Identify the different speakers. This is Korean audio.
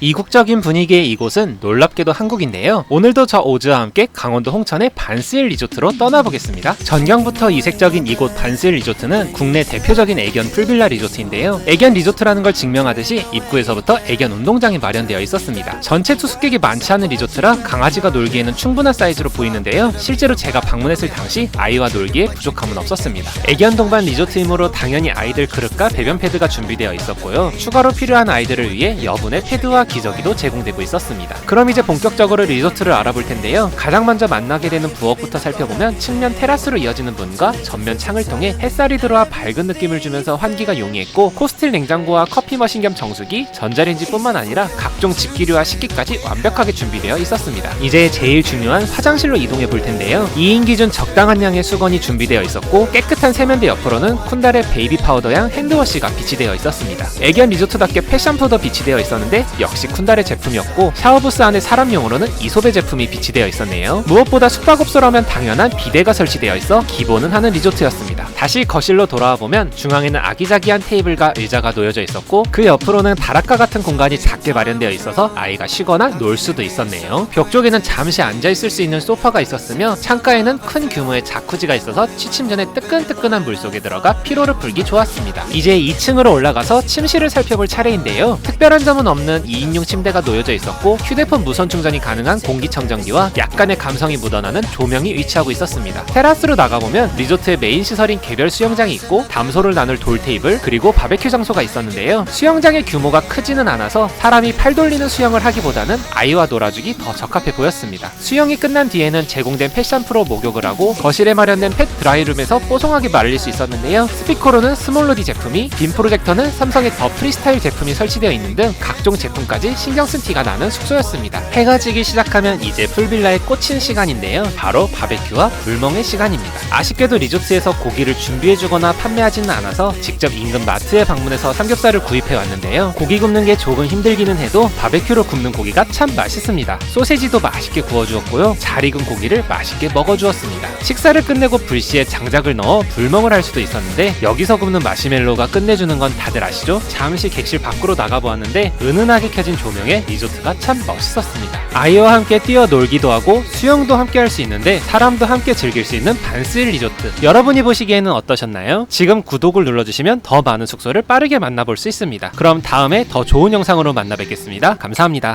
Speaker 1: 이국적인 분위기의 이곳은 놀랍게도 한국인데요. 오늘도 저 오즈와 함께 강원도 홍천의 반스힐 리조트로 떠나보겠습니다. 전경부터 이색적인 이곳 반스힐 리조트는 국내 대표적인 애견 풀빌라 리조트인데요. 애견 리조트라는 걸 증명하듯이 입구에서부터 애견 운동장이 마련되어 있었습니다. 전체 투숙객이 많지 않은 리조트라 강아지가 놀기에는 충분한 사이즈로 보이는데요. 실제로 제가 방문했을 당시 아이와 놀기에 부족함은 없었습니다. 애견 동반 리조트이므로 당연히 아이들 그릇과 배변 패드가 준비되어 있었고요. 추가로 필요한 아이들을 위해 여분의 패드와 기저귀도 제공되고 있었습니다. 그럼 이제 본격적으로 리조트를 알아볼 텐데요. 가장 먼저 만나게 되는 부엌부터 살펴보면 측면 테라스로 이어지는 문과 전면 창을 통해 햇살이 들어와 밝은 느낌을 주면서 환기가 용이했고 코스틸 냉장고와 커피 머신 겸 정수기, 전자레인지뿐만 아니라 각종 집기류와 식기까지 완벽하게 준비되어 있었습니다. 이제 제일 중요한 화장실로 이동해 볼 텐데요. 2인 기준 적당한 양의 수건이 준비되어 있었고 깨끗한 세면대 옆으로는 쿤달의 베이비 파우더향 핸드워시가 비치되어 있었습니다. 애견 리조트답게 패션 푸더 비치되어 있었는데 역시 쿤달의 제품이었고 샤워부스 안에 사람용으로는 이소베 제품이 비치되어 있었네요. 무엇보다 숙박업소라면 당연한 비데가 설치되어 있어 기본은 하는 리조트였습니다. 다시 거실로 돌아와 보면 중앙에는 아기자기한 테이블과 의자가 놓여져 있었고 그 옆으로는 다락과 같은 공간이 작게 마련되어 있어서 아이가 쉬거나 놀 수도 있었네요. 벽 쪽에는 잠시 앉아 있을 수 있는 소파가 있었으며 창가에는 큰 규모의 자쿠지가 있어서 취침 전에 뜨끈뜨끈한 물 속에 들어가 피로를 풀기 좋았습니다. 이제 2층으로 올라가서 침실을 살펴볼 차례인데요. 특별한 점은 없는 2인 용 침대가 놓여져 있었고 휴대폰 무선 충전이 가능한 공기청정기와 약간의 감성이 묻어나는 조명이 위치하고 있었습니다. 테라스로 나가보면 리조트의 메인 시설인 개별 수영장이 있고 담소를 나눌 돌 테이블 그리고 바베큐 장소가 있었는데요. 수영장의 규모가 크지는 않아서 사람이 팔 돌리는 수영을 하기보다는 아이와 놀아주기 더 적합해 보였습니다. 수영이 끝난 뒤에는 제공된 패션 프로 목욕을 하고 거실에 마련된 펫 드라이룸에서 뽀송하게 말릴 수 있었는데요. 스피커로는 스몰로디 제품이, 빔 프로젝터는 삼성의 더 프리스타일 제품이 설치되어 있는 등 각종 제품까지 신경 쓴 티가 나는 숙소였습니다. 해가 지기 시작하면 이제 풀빌라에 꽂힌 시간인데요. 바로 바베큐와 불멍의 시간입니다. 아쉽게도 리조트에서 고기를 준비해주거나 판매하지는 않아서 직접 인근 마트에 방문해서 삼겹살을 구입해 왔는데요. 고기 굽는 게 조금 힘들기는 해도 바베큐로 굽는 고기가 참 맛있습니다. 소세지도 맛있게 구워주었고요. 잘 익은 고기를 맛있게 먹어주었습니다. 식사를 끝내고 불씨에 장작을 넣어 불멍을 할 수도 있었는데 여기서 굽는 마시멜로가 끝내주는 건 다들 아시죠? 잠시 객실 밖으로 나가보았는데 은은하게 켜진 조명에 리조트가 참 멋있었습니다. 아이와 함께 뛰어놀기도 하고 수영도 함께 할 수 있는데 사람도 함께 즐길 수 있는 반스일 리조트. 여러분이 보시기에는 어떠셨나요? 지금 구독을 눌러주시면 더 많은 숙소를 빠르게 만나볼 수 있습니다. 그럼 다음에 더 좋은 영상으로 만나 뵙겠습니다. 감사합니다.